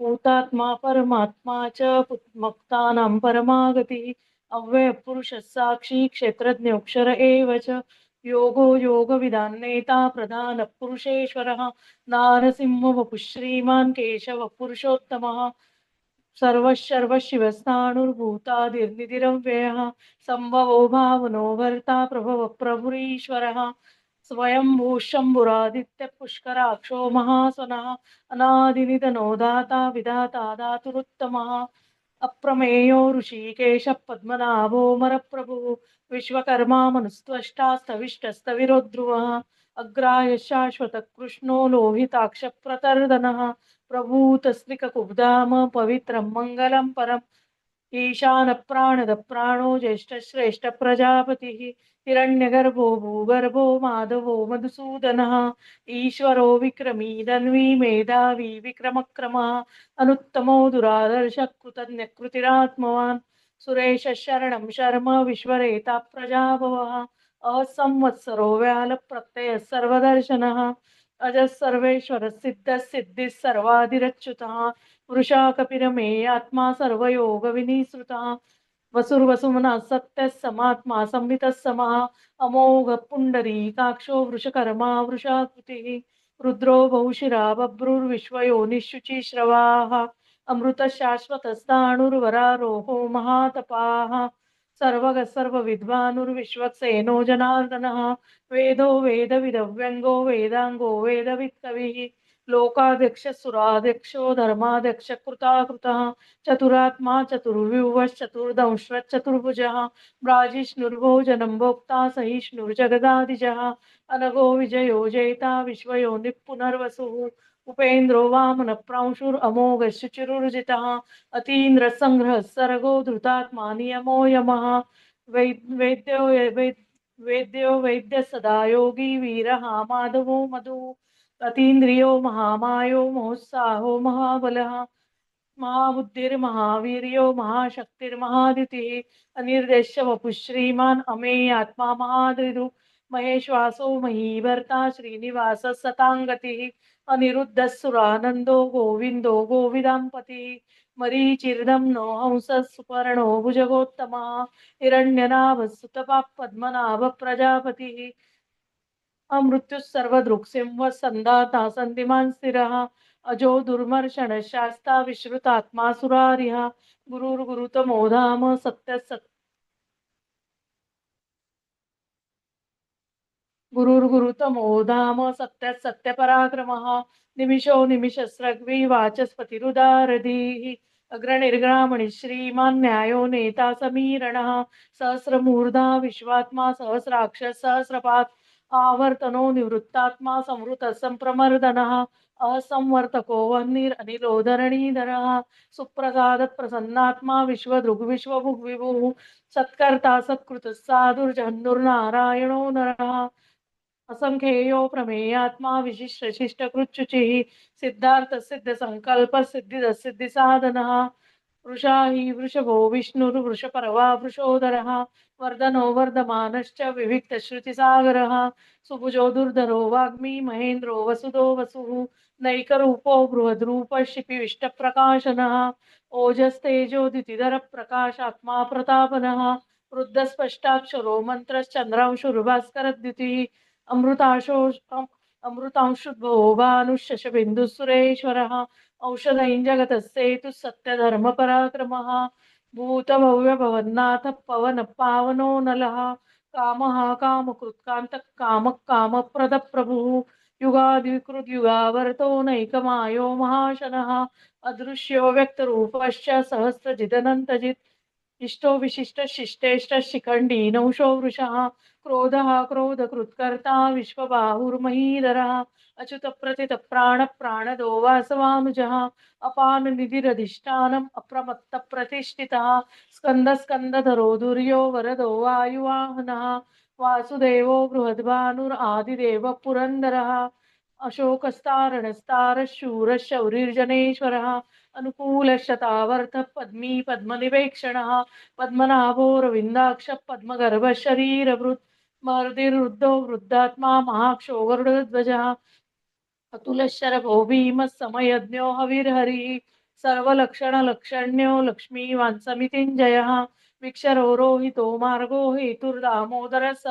भूतात्मा परमात्मा च मुक्तानां परमागतिः अव्ययपुरुषः साक्षी क्षेत्रज्ञोऽक्षर एव च। योगो योगविदान्नेता प्रधानपुरुषेश्वरः नारसिंहवपुः श्रीमान् केशवपुरुषोत्तमः सर्वशर्वशिवस्थाणुर्भूतादिर्निधिरव्ययः सम्भवो भावनो भर्ता प्रभव प्रभुरीश्वरः। स्वयंभू शम्भुरादित्यपुष्कराक्षो महासनः अनादिनिधनो दाता विधाता, धातुरुत्तमः, अप्रमेयो ऋषिकेशः, पद्मनाभो, मरप्रभुः, विश्वकर्मा मनुस्त्वष्टास्तविष्टस्तविरो ध्रुवः अग्राय शाश्वतकृष्णो लोहिताक्षप्रतर्दनः, प्रभूतस्त्रिककुब्धाम, पवित्रं मङ्गलं परम् ईशानप्राणदप्राणो ज्येष्ठश्रेष्ठप्रजापतिः, हिरण्यगर्भो भूगर्भो माधवो मधुसूदनः, ईश्वरो विक्रमी धन्वी मेधावी विक्रमक्रमः, अनुत्तमो दुरादर्शः सुरेशः शरणं शर्म विश्वरेता प्रजाभवः, असंवत्सरो व्यालप्रत्ययः सर्वदर्शनः, अजः सर्वेश्वरः सिद्धः सिद्धिः सर्वाधिरच्युतः वृषा कपिरमे आत्मा सर्वयोगविनिसृतः। वसुर्वसुमनः सत्यः समात्मा, संवितः समः, अमोघ पुण्डरीकाक्षो वृषकर्मा, वृषाकृतिः, रुद्रो बहुशिरा बभ्रुर्विश्वयोनिशुचिश्रवाः अमृतशाश्वतस्ताणुर्वरारोहो महातपाः। सर्वगः सर्वविद्वानुर्विश्वक्सेनो जनार्दनः। वेदो वेदविदव्यङ्गो वेदाङ्गो वेदवित्कविः। लोकाध्यक्षसुराध्यक्षो धर्माध्यक्ष कृताकृतः, चतुरात्मा चतुर्व्यूहश्चतुर्दंश्रश्चतुर्भुजः ब्राजिष्णुर्भोजनं भोक्ता सहिष्णुर्जगदादिजः अनगो विजयो जयिता विश्वयो निपुनर्वसुः उपेन्द्रो वामनप्रांशुरमोघशुचिरुर्जितः अतीन्द्रसङ्ग्रहः सर्गो, धृतात्मा, नियमो, यमः वैद्यो वेद्यो, वैद्य, सदा योगी, वीरः, माधवो, मधु अतीन्द्रियो महामायो मोत्साहो महाबलः, महाबुद्धिर्महावीर्यो, महाशक्तिर्महादितिः अनिर्देश्य वपुः श्रीमान् अमेयात्मा महादृदु महेश्वासो महीभर्ता श्रीनिवासः सताङ्गतिः, अनिरुद्धः सुरानन्दो गोविन्दो गोविदाम्पतिः, मरीचिर्दं नो हंसः सुपर्णो भुजगोत्तमः, हिरण्यनाभः सुतपाः अमृत्युः सर्वदृक्सिंह सन्दाता सन्धिमान् स्थिरः अजो दुर्मर्षणः शास्ता विश्रुतात्मा सुरारिः। गुरुर्गुरुतमो धाम सत्य सत् गुरुर्गुरुतमो धाम सत्य सत्यपराक्रमः निमिषो निमिषस्रग्वी वाचस्पतिरुदारधीः। अग्रनिर्ग्रामणि श्रीमान् न्यायो नेता समीरणः। सहस्रमूर्धा विश्वात्मा सहस्राक्ष सहस्रपात् आवर्तनो निवृत्तात्मा संवृत संप्रमर्दन, असंवर्तको वह्निर् अनिलोधरणीधरः सुप्रसादप्रसन्नात्मा विभु सत्कर्ता सत्कृत साधुर्जह्नुर्नारायणो नर। असंख्येयो प्रमेयात्मा विशिष्टशिष्टकृच्युचिः सिद्धि सिद्धिदसिद्धिसाधनः वृषा हि वृषभो विष्णुर्वृषपर्वा वृषोदरः, वर्धनो वर्धमानश्च विविक्तश्रुतिसागरः, सुभुजो दुर्धरो वाग्मी महेन्द्रो वसुदो वसुः, नैकरूपो बृहद्रूपः शिपिविष्टप्रकाशनः ओजस्तेजोदितिधरप्रकाशात्मा प्रतापनः, वृद्धस्पष्टाक्षरो मन्त्रश्चन्द्रांशुर्भास्करद्युतिः अमृताशो अमृतांशुद्भो भानुशशबिन्दुसुरेश्वरः औषधैं जगतः सेतुः सत्यधर्मपराक्रमः भूतभव्यभवन्नाथः पवनः पावनो नलः कामः कामकृत्कान्तः कामः कामप्रदप्रभुः युगादिकृद्युगावर्तो नैकमायो महाशनः अदृश्यो व्यक्तरूपश्च सहस्रजिदनन्तजित् इष्टो विशिष्टशिष्टेष्ट शिखण्डी नौषो वृषः क्रोधः क्रोधकृत्कर्ता, विश्वबाहुर्महीधरः, अच्युतप्रथितप्राणप्राणदो वासवानुजः, अपाननिधिरधिष्ठानम् अप्रमत्तप्रतिष्ठितः, स्कन्दस्कन्दधरो दुर्यो वरदो वायुवाहनः, वासुदेवो बृहद्भानुरादिदेवः पुरन्दरः, अशोकस्तारणस्तारशूरशौरिर्जनेश्वरः अनुकूलशतावर्तः पद्मी पद्मनिवेक्षणः पद्मनाभो रविन्दाक्ष पद्मगर्भशरीरभृत् मर्दिरुद्धो वृद्धात्मा महाक्षो गरुडध्वजः अतुलशरभो भीमः समयज्ञो हविर्हरिः सर्वलक्षणलक्षण्यो लक्ष्मीवान्समितिञ्जयः विक्षरो रोहितो मार्गो हेतुर्दामोदरः स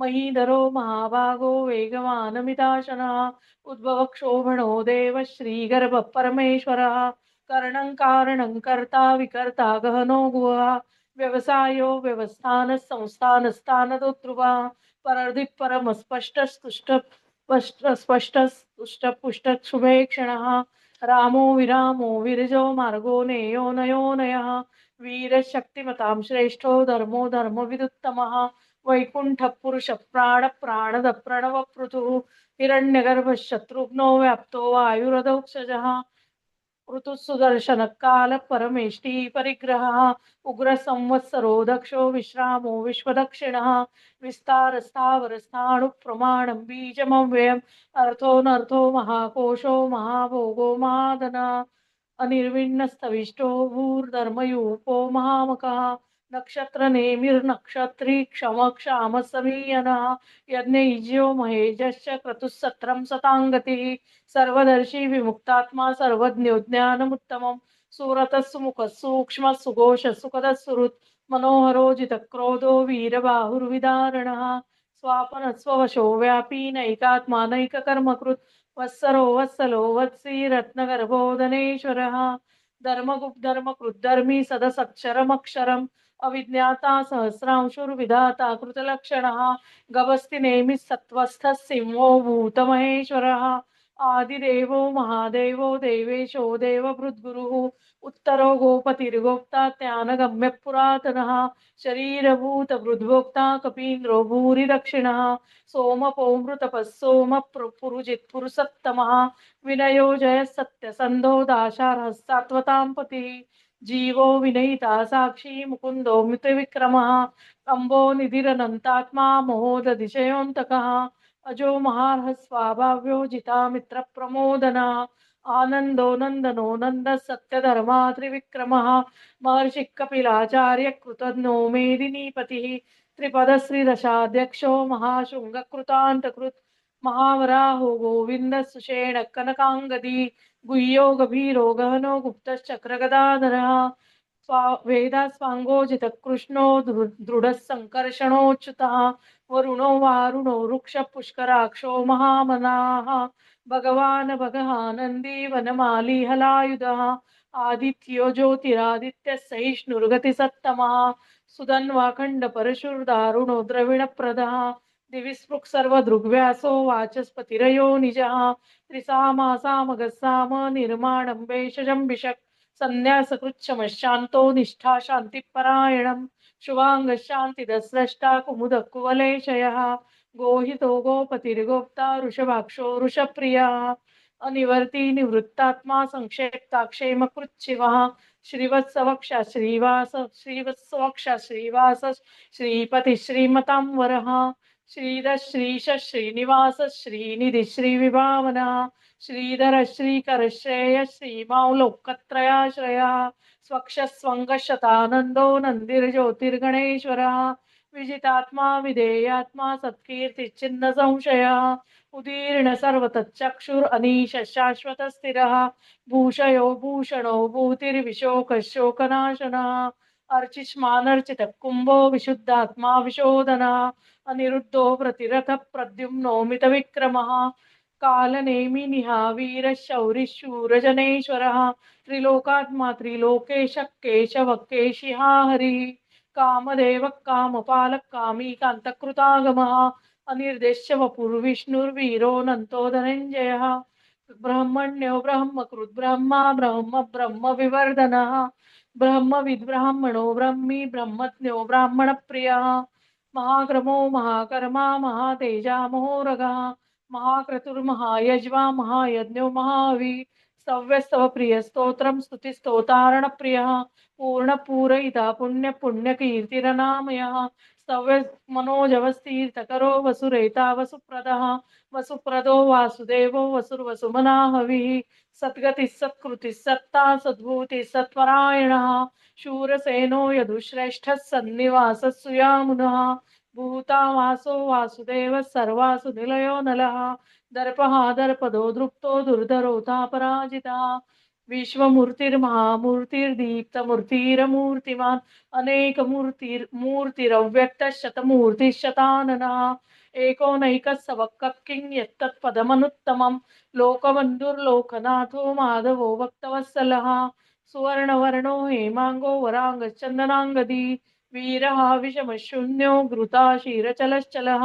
महीधरो महाभागो वेगवानमिताशनः। उद्भवक्षोभणो देवः श्रीगर्भः परमेश्वरः करणं कारणं कर्ता विकर्ता गहनो गुहा। व्यवसायो व्यवस्थानः ध्रुवा परदिः परमस्पष्टस्तुष्ट स्पष्ट स्पष्टस्तुष्टपुष्टशुभेक्षणः रामो विरामो विरजो मार्गो नेयो नयोनयः वीरशक्तिमतां श्रेष्ठो धर्मो धर्मविदुत्तमः। वैकुण्ठपुरुषप्राणप्राणदप्रणवपृथुः हिरण्यगर्भः शत्रुघ्नो व्याप्तो वायुरधोक्षजः ऋतुः सुदर्शनः कालः परमेष्टि परिग्रह उग्र संवत्सरो दक्षो विश्रामो विश्वदक्षिणः। विस्तारस्थावरस्थाणुप्रमाणं बीजमव्ययम् अर्थोऽनर्थो महाकोशो महाभोगो महाधन अनिर्विण्णस्तविष्टो भूर्धर्मयूपो महामकः नक्षत्रनेमिर्नक्षत्री क्षम क्षामः समीयनः यज्ञैज्यो महेजश्च क्रतुः सत्रं सताङ्गतिः, सर्वदर्शी विमुक्तात्मा सर्वज्ञो ज्ञानमुत्तमं सुरतः सुमुखः सूक्ष्मः सुघोषः सुखदः सुहृत् मनोहरो जितक्रोधो वीरबाहुर्विदारणः स्वापनः स्ववशो व्यापी नैकात्मा नैककर्मकृत्, वत्सरो वत्सलो वत्सी रत्नगर्भोदनेश्वरः धर्मगुप्धर्मकृद्धर्मी सदसक्षरमक्षरम् अविज्ञाता सहस्रांशुर्विधाता कृतलक्षणः गभस्ति नेमिः सत्त्वस्थः सिंहो भूतमहेश्वरः। आदिदेवो, महादेवो, देवेशो, देवभृद्गुरुः, उत्तरो गोपतिर्गोप्ता त्यानगम्यः पुरातनः, शरीरभूतभृद्भोक्ता कपीन्द्रो भूरि दक्षिणः, सोमः पुरुजित्पुरुषत्तमः विनयो जयः सत्यसन्धो दाशार्हः सात्वतां पतिः। जीवो विनयिता साक्षी मुकुंदो मुकुन्दो मितविक्रमः अम्बो निधिरनन्तात्मा, महोदधिशयोऽन्तकः, अजो महार्ह स्वाभाव्यो जिता मित्रप्रमोदना, आनन्दो नन्दनो नन्दः सत्यधर्मा त्रिविक्रमः, महर्षिः कपिलाचार्य कृतज्ञो मेदिनीपतिः त्रिपदश्रीदशाध्यक्षो महाशृङ्गकृतान्तकृत्, महावराहो गोविन्दः सुषेण कनकाङ्गदी गुह्यो गभीरो गहनो गुप्तश्चक्रगदाधरः वेदास्वाङ्गो वेदा दृढसङ्कर्षणोच्युतः वरुणो वारुणो वृक्षपुष्कराक्षो महामनाः। भगवान् भगहानन्दी वनमाली हलायुधः। आदित्यो ज्योतिरादित्यः सहिष्णुर्गतिसत्तमः। सुधन्वाखण्डपरशुर्दारुणो द्रविणप्रदः। दिवि स्पृक् सर्वदृग्व्यासो वाचस्पतिरयो निजः। त्रिसामासामगस्साम निर्माणं वेषजम्बिषक् सन्न्यासकृच्छमशान्तो निष्ठा शान्तिपरायणं शुभाङ्गशान्तिदस्रष्टा कुमुदः कुवलेशयः गोहितो गोपतिर्गोप्ता वृषभाक्षो वृषप्रियः अनिवर्ती निवृत्तात्मा संक्षेप्ताक्षेमकृच्छिवः। श्रीवत्सवक्ष श्रीवास श्रीवत्सवक्ष श्रीवास श्रीपति श्रीमतां वरः। श्रीधर श्रीश श्रीनिवास श्रीनिधि श्रीविभावना श्रीधर श्रीकर श्रेय श्रीमौलोकत्रयाश्रयः स्वक्षस्वङ्गशतानन्दो नन्दिर्ज्योतिर्गणेश्वरः, विजितात्मा विधेयात्मा सत्कीर्तिच्छिन्न संशयः उदीर्ण सर्वतच्चक्षुरनीश शाश्वत स्थिरः भूषयो भूषणो भूतिर्विशोकशोकनाशनः अर्चिष्मानर्चितः कुम्भो विशुद्धात्मा विशोधनः अनिरुद्धो प्रतिरथ प्रद्युम्नो मितविक्रमः कालनेमि निहावीरः शौरिशूरजनेश्वरः त्रिलोकात्मा त्रिलोकेश केशव केशिहा हरिः, कामदेवः कामपालः कामी कान्तकृतागमः अनिर्देश्य वपुर्विष्णुर्वीरोऽनन्तो धनञ्जयः ब्रह्मण्यो ब्रह्मकृत् ब्रह्मा ब्रह्म ब्रह्मविवर्धनः ब्रह्मविद्ब्राह्मणो ब्रह्मी ब्रह्मज्ञो ब्राह्मण प्रिय महाक्रमो महाकर्मा महातेजा महोरगः। महाक्रतुर्महायज्वा महायज्ञो महावी। स्तव्यस्तव प्रियस्तोत्रं स्तुतिस्तोतारणप्रियः पूर्णपूरयिता पुण्यपुण्यकीर्तिरनामयः स्तव्य मनोजवस्तीर्थकरो वसुरेता वसुप्रदः वसुप्रदो वासुदेवो वसुर्वसुमनाहविः सद्गतिः सत्कृतिः सत्ता सद्भूतिः सत्परायणः शूरसेनो यदुश्रेष्ठः सन्निवासः सुयामुनः भूतावासो वासुदेवः सर्वासु निलयो नलः दर्पः दर्पदो दृप्तो विश्वमूर्तीर महामूर्तीर्दीप्त मूर्तीर मूर्तिमान अनेक मूर्तीर मूर्तिरव्यक्त शतमूर्ती शतानना एकोनैकसवक्किं यत्तत्पदमनुत्तमं लोकबन्धुर्लोकनाथो माधवो भक्तवत्सलः सुवर्णवर्णो हेमाङ्गो वराङ्गश्चन्दनाङ्गदी वीरः विषमशून्यो घृताशीरचलश्चलः।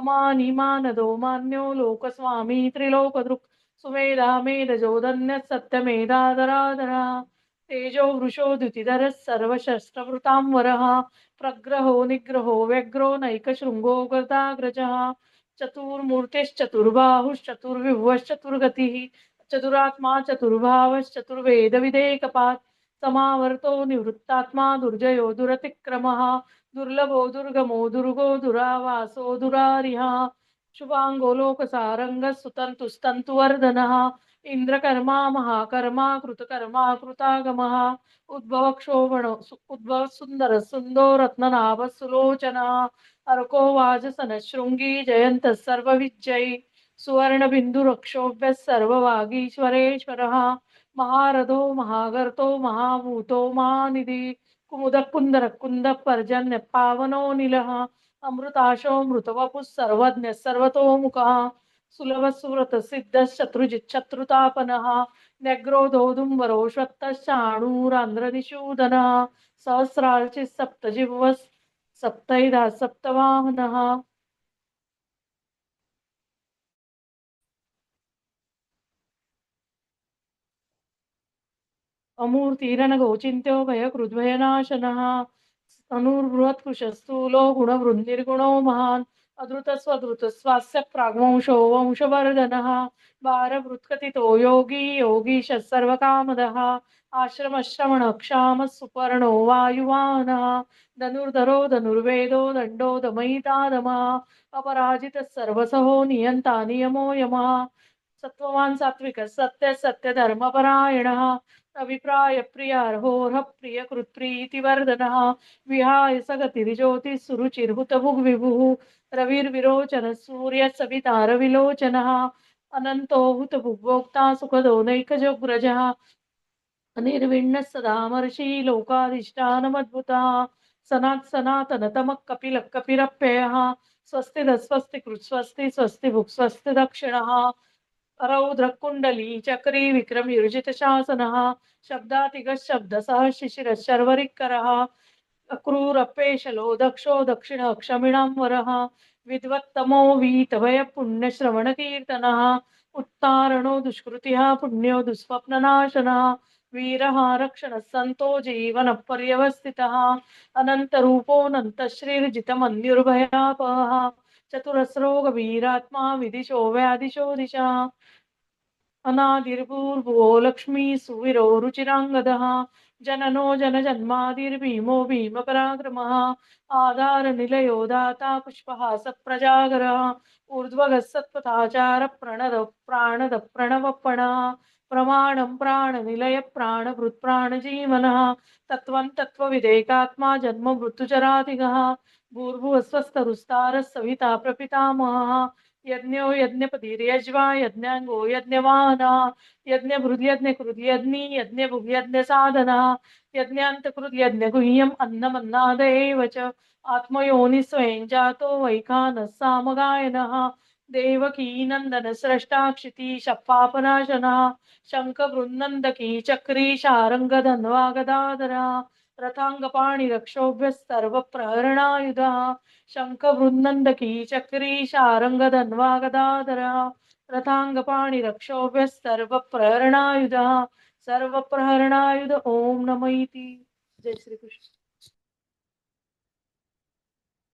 अमानिमानदो मान्यो लोकस्वामी त्रिलोकदृक्। सुमेधा मेधजोदन्यः सत्यमेधाधराधरा तेजो वृषो द्युतिधरः सर्वशस्त्रवृतां वरः। प्रग्रहो निग्रहो व्यग्रो नैकशृङ्गो गदाग्रजः। चतुर्मूर्तिश्चतुर्बाहुश्चतुर्विभुवश्चतुर्गतिः। चतुरात्मा चतुर्भावश्चतुर्वेदविदेकपात् समावर्तो निवृत्तात्मा दुर्जयो दुरतिक्रमः। दुर्लभो दुर्गमो दुर्गो दुरावासो दुरारिः शुभाङ्गोलोकसारङ्गस्तुतन्तु स्तन्तुवर्धनः इन्द्रकर्मा महाकर्मा कृतकर्मा कृतागमः उद्भवक्षोभण उद्भवसुन्दरसुन्दो रत्ननाभसुलोचनः अर्को वाजसनशृङ्गी जयन्तः सर्वविजयी सुवर्णबिन्दुरक्षोभ्यः सर्ववागीश्वरेश्वरः महारथो महागर्तो महाभूतो महानिधि कुमुदकुन्दरकुन्दपर्जन्यपावनो निलः अमृताशो मृतवपुः सर्वज्ञः सर्वतोमुखः सुलभः सुव्रतसिद्धश्चतुर्जिच्छत्रुतापनः न्यग्रोधोदुम्बरोश्वत्तश्चाणूरान्ध्रनिषूदनः सहस्रार्चिः सप्तजिह्वः सप्तैधा सप्तवाहनः। अमूर्तिरनगोचिन्त्यो भयकृद्भयनाशनः तनुर्बृहत्कुशस्थूलो गुणवृन्निर्गुणो महान्। अधृतस्वधृतस्वास्य प्राग्वंशो वंशवर्धनः। भारभृत्कथितो योगी योगीशः सर्वकामदः। आश्रमश्रवणक्षामः सुपर्णो वायुवाहनः धनुर्धरो धनुर्वेदो दण्डो दमयितादमः। अपराजितः सर्वसहो नियन्ता नियमो यमः। सत्त्ववान् सात्विकः सत्य सत्यधर्मपरायणः अभिप्राय प्रिय अर्होरह प्रिय प्रियार्होर्ह प्रियकृत्प्रीतिवर्धनः विहाय सगतिर्ज्योतिः सुरुचिर्हुतभुग्विभुः रविर्विरोचनः सूर्यः सविता रविलोचनः अनन्तो हुतभुग्भोक्ता सुखदो नैकजोग्रजः, अनिर्विण्णः सदामर्षि सनात् सनातनतमः कपिलः कपिरप्ययः स्वस्ति स्वस्ति कृत् स्वस्ति स्वस्ति दक्षिणः रौद्रकुण्डली चक्री विक्रमयुर्जितशासनः शब्दातिगः शब्दसः शिशिरः शर्वरिक्करः अक्रूरपेशलो दक्षो दक्षिणः क्षमिणां वरः विद्वत्तमो वीतभयपुण्यश्रवणकीर्तनः उत्तारणो दुष्कृतिः, पुण्यो दुःस्वप्ननाशनः वीरः रक्षणः सन्तो जीवनः पर्यवस्थितः अनन्तरूपोऽनन्तश्रीर्जितमन्युर्भयापहः। चतुरस्रोगवीरात्मा विदिशो व्यादिशो दिशा। अनादिर्भूर्भुवो लक्ष्मी सुविरो रुचिराङ्गदः। जननो जनजन्मादिर्भीमो भीमपराक्रमः। आधारनिलयो दाता पुष्पहासप्रजागरः ऊर्ध्वगः सत्पथाचार प्रणद प्राणद प्रणवपणः प्रमाणं प्राणनिलय प्राणभृत् प्राणजीवनः तत्त्वं तत्त्वविदेकात्मा जन्म मृत्युचरातिगः भूर्भुवस्वस्तरुस्तारः सविता प्रपितामहः, यज्ञो यज्ञपतिर्यज्वा यज्ञाङ्गो यज्ञवाहनः यज्ञभृद्यज्ञकृद्यज्ञी यज्ञभुग्यज्ञसाधनः यज्ञान्तकृद्यज्ञगुह्यम् अन्नमन्नाद एव च आत्मयोनि स्वयं जातो वैखानः सामगायनः देवकी नंदन स्रष्टाक्षिती शप्पापनाशना शंख बृंदंदकी चक्री शारंग धन्वा गदाधरा रथांगपाणी रक्षोभ्य सर्व प्रहरणायुधा शंख बृंदंदकी चक्री शारंग धन्वा गदाधरा रथांगपाणी रक्षोभ्य सर्व प्रहरणायुधा सर्व प्रहरणायुध ओम नमैती जय श्री कृष्ण